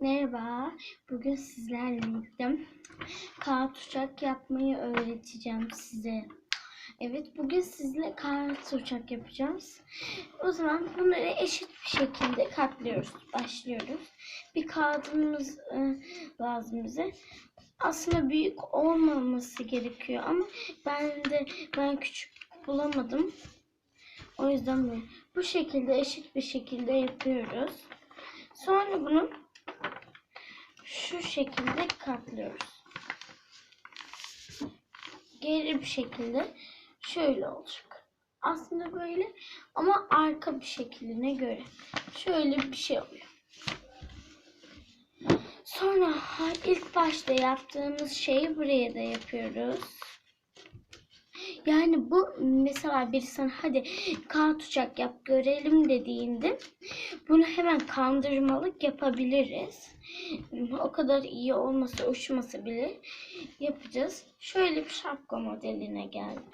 Merhaba, bugün sizlerle birlikte kağıt uçak yapmayı öğreteceğim size. Evet, bugün sizinle kağıt uçak yapacağız. O zaman bunları eşit bir şekilde katlıyoruz. Başlıyoruz. Bir kağıdımız e, lazım bize. Aslında büyük olmaması gerekiyor ama ben de ben küçük bulamadım. O yüzden bu şekilde eşit bir şekilde yapıyoruz. Sonra bunu şu şekilde katlıyoruz. Geri bir şekilde şöyle olacak. Aslında böyle ama arka bir şekline göre. Şöyle bir şey oluyor. Sonra ilk başta yaptığımız şeyi buraya da yapıyoruz. Yani bu mesela biri sana hadi kağıt uçak yap görelim dediğinde bunu hemen kandırmalık yapabiliriz. O kadar iyi olmasa uçmasa bile yapacağız. Şöyle bir şapka modeline geldim.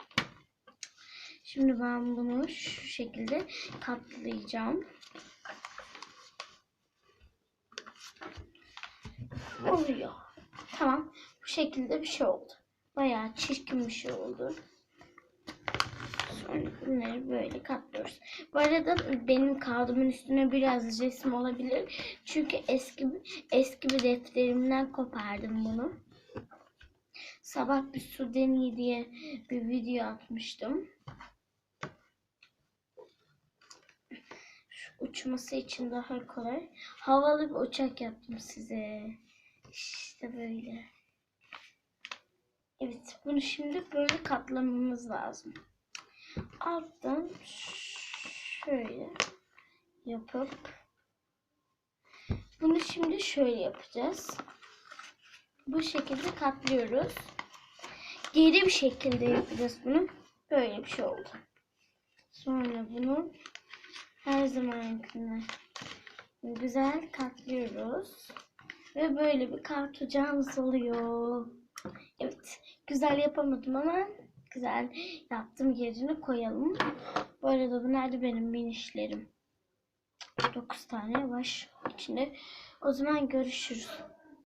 Şimdi ben bunu şu şekilde katlayacağım. Oluyor. Tamam. Bu şekilde bir şey oldu. Bayağı çirkin bir şey oldu. Sonra bunları böyle katlıyoruz. Bu arada benim kağıdımın üstüne biraz resim olabilir. Çünkü eski eski bir defterimden kopardım bunu. Sabah bir su deneyi diye bir video atmıştım. Şu uçması için daha kolay. Havalı bir uçak yaptım size. İşte böyle. Evet, bunu şimdi böyle katlamamız lazım. Alttan şöyle yapıp bunu şimdi şöyle yapacağız. Bu şekilde katlıyoruz. Geri bir şekilde yapacağız bunu. Böyle bir şey oldu. Sonra bunu her zamankinden güzel katlıyoruz. Ve böyle bir kartocağımız oluyor. Evet. Güzel yapamadım ama güzel yaptım. Yerine koyalım. Bu arada bunlar benim minişlerim. 9 tane var içinde. O zaman görüşürüz.